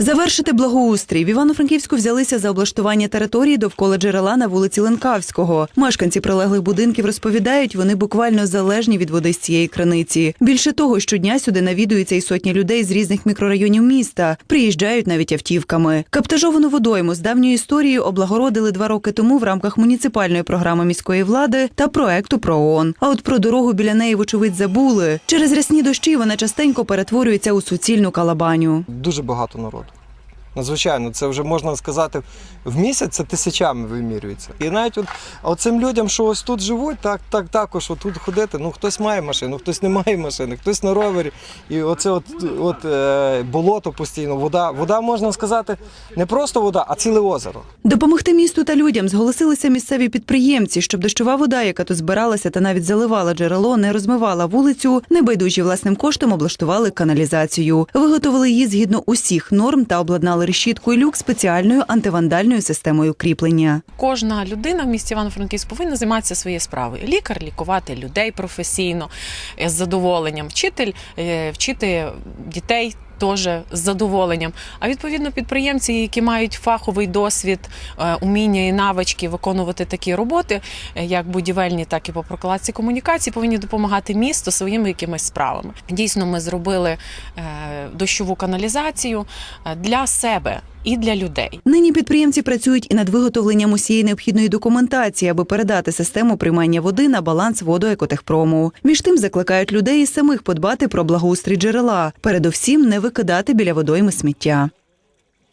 Завершити благоустрій в Івано-Франківську взялися за облаштування території довкола джерела на вулиці Ленкавського. Мешканці прилеглих будинків розповідають, вони буквально залежні від води з цієї криниці. Більше того, щодня сюди навідуються і сотні людей з різних мікрорайонів міста. Приїжджають навіть автівками. Каптажовану водойму з давньою історією облагородили два роки тому в рамках муніципальної програми міської влади та проекту ПРООН. А от про дорогу біля неї, вочевидь, забули. Через рясні дощі вона частенько перетворюється у суцільну калабаню. Дуже багато народу. Надзвичайно, це вже можна сказати, в місяць це тисячами вимірюється. І навіть от, от цим людям, що ось тут живуть, так, так також отут ходити. Ну хтось має машину, хтось не має машини, хтось на ровері. І оце от, от е, болото постійно, вода. Вода можна сказати, не просто вода, а ціле озеро. Допомогти місту та людям зголосилися місцеві підприємці, щоб дощова вода, яка тут збиралася та навіть заливала джерело, не розмивала вулицю. Небайдужі власним коштом облаштували каналізацію. Виготовили її згідно усіх норм та обладнали решіткою люк спеціальною антивандальною системою кріплення. Кожна людина в місті Івано-Франківськ повинна займатися своєю справою. Лікар лікувати людей професійно е, з задоволенням, вчитель е, вчити дітей. Теж з задоволенням. А відповідно, підприємці, які мають фаховий досвід, е, уміння і навички виконувати такі роботи, е, як будівельні, так і по прокладці комунікації, повинні допомагати місту своїми якимись справами. Дійсно, ми зробили е, дощову каналізацію для себе і для людей. Нині підприємці працюють і над виготовленням усієї необхідної документації, аби передати систему приймання води на баланс водоекотехпрому. Між тим закликають людей і самих подбати про благоустрій джерела, передовсім не викидати біля водойми сміття.